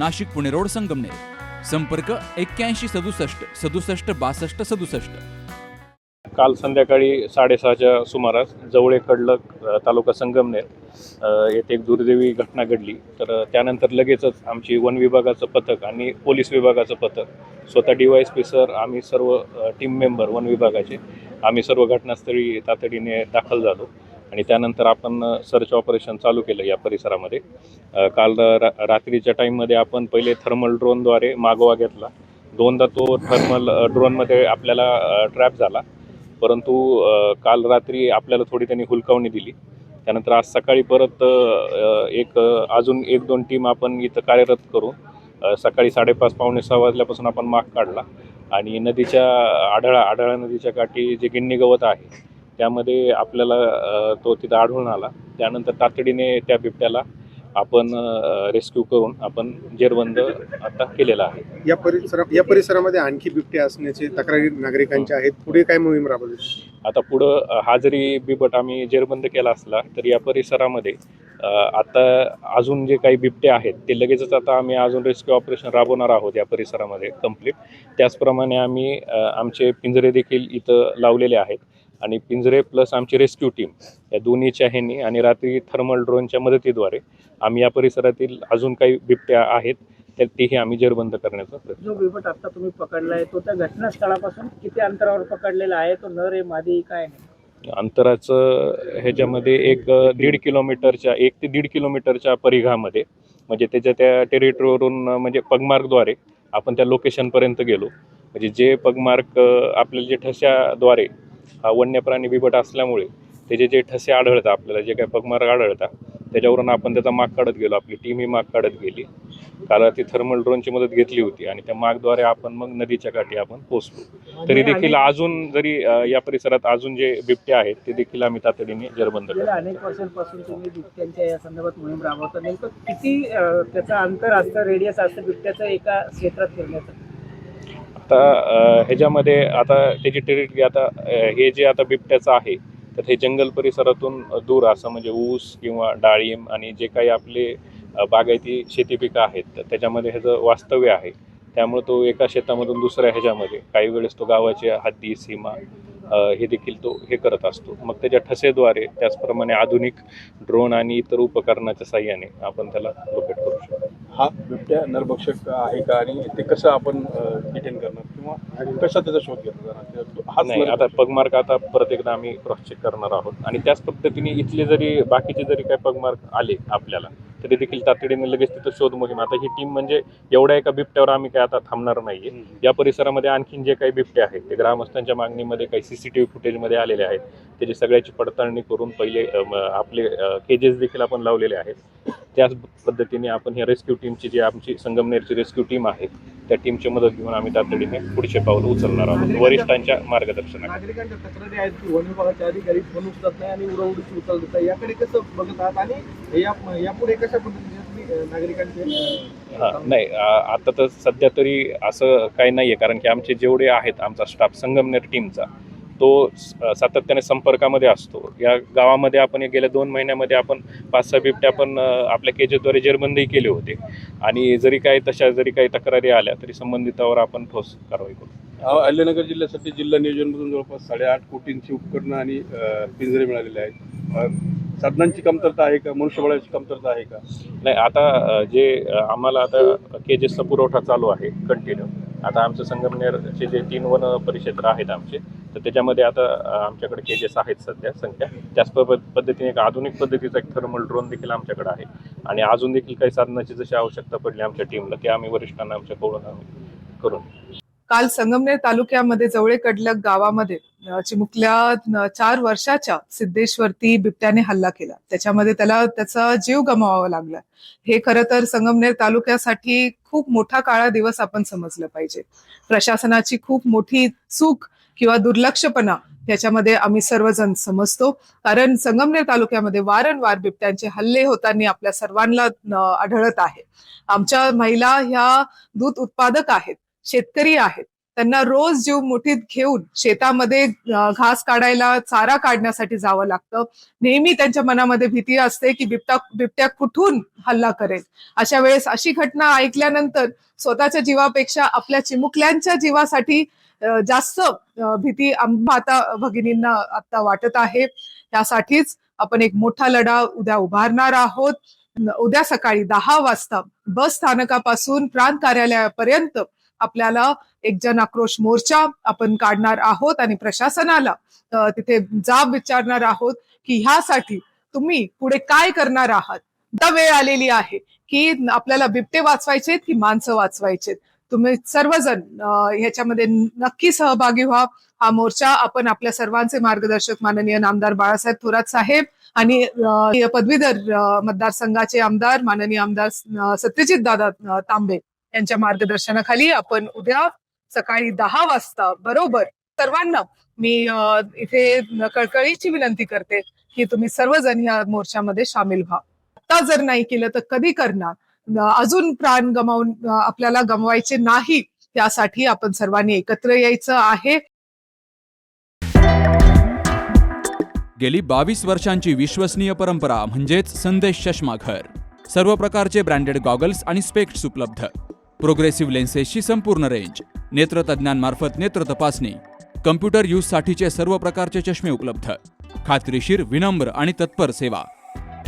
Nashik Pune road Sangamner. संपर्क एक्क्याऐंशी सदुसष्ट सदुसष्ट बासष्ट सदुसष्ट. काल संध्याकाळी साडेसहाच्या सुमारास जवळे कडलक तालुका संगमनेर येथे एक दुर्दैवी घटना घडली. तर त्यानंतर लगेचच आमची वन विभागाचं पथक आणि पोलीस विभागाचं पथक स्वतः डी वाय पी सर आम्ही सर्व टीम मेंबर वन विभागाचे आम्ही सर्व घटनास्थळी तातडीने दाखल झालो. आणि त्यानंतर आपण सर्च ऑपरेशन चालू केलं या परिसरामध्ये. काल रा रात्रीच्या टाईममध्ये आपण पहिले थर्मल ड्रोनद्वारे मागोवा घेतला. दोनदा तो थर्मल ड्रोनमध्ये आपल्याला ट्रॅप झाला. परंतु काल रात्री आपल्याला थोडी त्यांनी हुलकावणी दिली. त्यानंतर आज सकाळी परत एक अजून एक दोन टीम आपण इथं कार्यरत करू सकाळी साडेपाच पावणे सहा वाजल्यापासून आपण माग काढला. आणि नदीच्या आढळा आढळा नदीच्या काठी जे गिन्नी गवत आहे त्यामध्ये आपल्याला तो तिथं आढळून आला. त्यानंतर तातडीने त्या बिबट्याला आपण रेस्क्यू करून आपण जेरबंद आता केलेला आहे. या परिसरा या परिसरामध्ये आणखी बिबटे असण्याचे तक्रारी नागरिकांच्या आहेत. पुढे काय मोहीम राबवली? आता पुढं हा जरी बिबट आम्ही जेरबंद केला असला तर या परिसरामध्ये आता अजून जे काही बिबटे आहेत ते लगेचच आता आम्ही अजून रेस्क्यू ऑपरेशन राबवणार आहोत या परिसरामध्ये कंप्लीट त्याचप्रमाणे आम्ही आमचे पिंजरे देखील इथं लावलेले आहेत. आणि पिंजरे प्लस आमची रेस्क्यू टीम या दोन्हीच्या ह्यांनी आणि रात्री थर्मल ड्रोनच्या मदतीद्वारे आम्ही या परिसरातील अजून काही बिबट्या आहेत तेही आम्ही जेरबंद करण्याचा प्रयत्न जो बिबट आता तुम्ही पकडलाय तो त्या घटनास्थळापासून किती अंतरावर पकडलेला आहे तो नर आहे मादी काय आहे? अंतराचं ह्याच्यामध्ये एक दीड किलोमीटरच्या एक ते दीड किलोमीटरच्या परिघामध्ये म्हणजे त्याच्या त्या टेरिटरीवरून म्हणजे पगमार्कद्वारे आपण त्या लोकेशनपर्यंत गेलो म्हणजे जे पगमार्क आपल्याला जे ठस्याद्वारे हा वन्य प्राणी बिबट असल्यामुळे त्याचे जे ठसे आढळतात आपल्याला जे काही पगमार्क आढळतात त्याच्यावरून आपण त्याचा माग काढत गेलो. आपली टीमही माग काढत गेली. कारण ती थर्मल ड्रोनची मदत घेतली होती आणि त्या मागद्वारे आपण मग नदीच्या काठी आपण पोहोचलो. तरी देखील अजून जरी या परिसरात अजून जे बिबटे आहेत ते देखील आम्ही तातडीने जरबंद करतो. अनेक वर्षांपासून तुम्ही बिबट्यांच्या या संदर्भात मोहीम राबवता. नेमकं किती त्याचं अंतर असतं रेडियस असतं बिबट्याचं एका क्षेत्रात फिरण्याचं आता ह्याच्यामध्ये आता त्याची टेरिटरी आता हे जे आता बिबट्याचं आहे तर हे जंगल परिसरातून दूर असं म्हणजे ऊस किंवा डाळिंब आणि जे काही आपले बागायती शेती पिकं आहेत तर त्याच्यामध्ये ह्याचं वास्तव्य आहे. त्यामुळे तो एका शेतामधून दुसऱ्या ह्याच्यामध्ये काही वेळेस तो गावाच्या हद्दी सीमा हे देखील तो हे करत असतो. मग त्याच्या ठसेद्वारे त्याचप्रमाणे आधुनिक ड्रोन आणि इतर उपकरणाच्या साह्याने आपण त्याला लोकेट करू शकतो. हा बिबट्या नरभक्षक आहे का आणि ते कसं आपण डिटेन करणार किंवा कसा त्याचा शोध घेतला जाणार? हाच नाही आता पगमार्क आता परत एकदा आम्ही क्रॉस चेक करणार आहोत. आणि त्याच पद्धतीने इथले जरी बाकीचे जरी काही पगमार्क आले आपल्याला तरी देखील तातडीने लगेच तिथं शोध मोहीम. आता ही टीम म्हणजे एवढ्या एका बिबट्यावर आम्ही काय आता थांबणार नाहीये. या परिसरामध्ये आणखीन जे काही बिबटे आहेत ते ग्रामस्थांच्या मागणीमध्ये काही सीसीटीव्ही फुटेजमध्ये आलेले आहेत. त्याची सगळ्याची पडताळणी करून पहिले आपले केजेस देखील आपण लावलेले आहेत. त्याच पद्धतीने आपण ह्या रेस्क्यू टीमची जी आमची संगमनेरची रेस्क्यू टीम आहे त्या टीमची मदत घेऊन आम्ही तातडीने पुढचे पाऊल उचलणार आहोत. वरिष्ठांच्या मार्गदर्शनाने नागरिकांच्या तक्रारी आहेत की वन विभागाचे अधिकारी फोन उचलत नाही आणि उडवडीची उचल देतात याकडे कसं बघत आहात आणि या यापुढे कशा पद्धतीने तुम्ही अं, नागरिकांचे अं, हा नाही आता तर सध्या तरी असं काही नाही आहे कारण की आमचे जेवढे आहेत आमचा स्टाफ संगमनेर टीमचा तो सातत्याने संपर्कामध्ये असतो. या गावामध्ये आपण गेल्या दोन महिन्यामध्ये आपण पाच सहा बिबटे आपण आपल्या केजेद्वारे जेरबंदही केले होते. आणि जरी काही तशा जरी काही तक्रारी आल्या तरी संबंधितावर आपण ठोस कारवाई करू. अहिल्यानगर जिल्ह्यासाठी जिल्हा नियोजनमधून जवळपास साडेआठ कोटींची उपकरणं आणि पिंजरे मिळालेले आहेत. साधनांची कमतरता आहे का? मनुष्यबळाची कमतरता आहे का? नाही आता जे आम्हाला आता केजेसचा पुरवठा चालू आहे कंटिन्यू आता आमचं संगमनेरचे जे तीन वन परिक्षेत्र आहेत आमचे तर त्याच्यामध्ये आता आमच्याकडे केजेस आहेत सध्या संख्या. त्याच पद्धतीने एक आधुनिक पद्धतीचा एक थर्मल ड्रोन देखील आमच्याकडे आहे. आणि अजून देखील काही साधनाची जशी आवश्यकता पडली आमच्या टीमला ते आम्ही वरिष्ठांना आमच्याकडून आम्ही करून. काल संगमनेर तालुक्यामध्ये जवळे कडलक गावामध्ये चिमुकल्या चार वर्षाच्या सिद्धेश्वरती बिबट्याने हल्ला केला. त्याच्यामध्ये त्याला त्याचा जीव गमवावा लागला. हे खरं तर संगमनेर तालुक्यासाठी खूप मोठा काळा दिवस आपण समजलं पाहिजे. प्रशासनाची खूप मोठी चूक किंवा दुर्लक्षपणा याच्यामध्ये आम्ही सर्वजण समजतो. कारण संगमनेर तालुक्यामध्ये वारंवार बिबट्यांचे हल्ले होताना आपल्या सर्वांना आढळत आहे. आमच्या महिला ह्या दूध उत्पादक आहेत शेतकरी आहेत. त्यांना रोज जीव मुठीत घेऊन शेतामध्ये घास काढायला चारा काढण्यासाठी जावं लागतं. नेहमी त्यांच्या मनामध्ये भीती असते की बिबट्या बिबट्या कुठून हल्ला करेल? अशा वेळेस अशी घटना ऐकल्यानंतर स्वतःच्या जीवापेक्षा आपल्या चिमुकल्यांच्या जीवासाठी जास्त भीती माता भगिनींना आता वाटत आहे. त्यासाठीच आपण एक मोठा लढा उद्या उभारणार आहोत. उद्या सकाळी दहा वाजता बस स्थानकापासून प्रांत कार्यालयापर्यंत आपल्याला एक जन आक्रोश मोर्चा आपण काढणार आहोत आणि प्रशासनाला तिथे जाब विचारणार आहोत की ह्यासाठी तुम्ही पुढे काय करणार आहात? वेळ आलेली आहे की आपल्याला बिबटे वाचवायचे की माणसं वाचवायचे तुम्ही सर्वजण ह्याच्यामध्ये नक्की सहभागी व्हा. हा मोर्चा आपण आपल्या सर्वांचे मार्गदर्शक माननीय नामदार बाळासाहेब थोरात साहेब आणि पदवीधर मतदारसंघाचे आमदार माननीय आमदार सत्यजित दादा तांबे यांच्या मार्गदर्शनाखाली आपण उद्या सकाळी दहा वाजता बरोबर? सर्वांना मी इथे कळकळीची विनंती करते की तुम्ही सर्वजण या मोर्चामध्ये सामील व्हा. आता जर नाही केलं तर कधी करणार? अजून प्राण गमावून आपल्याला गमवायचे नाही त्यासाठी आपण सर्वांनी एकत्र यायचं आहे. गेली बावीस वर्षांची विश्वसनीय परंपरा म्हणजेच संदेश चष्माघर सर्व प्रकारचे ब्रँडेड गॉगल्स आणि स्पेक्ट्स उपलब्ध. प्रोग्रेसिव्ह लेन्सेसची संपूर्ण रेंज नेत्रतज्ञांमार्फत नेत्र तपासणी कम्प्युटर यूजसाठीचे सर्व प्रकारचे चष्मे उपलब्ध. खात्रीशीर विनम्र आणि तत्पर सेवा.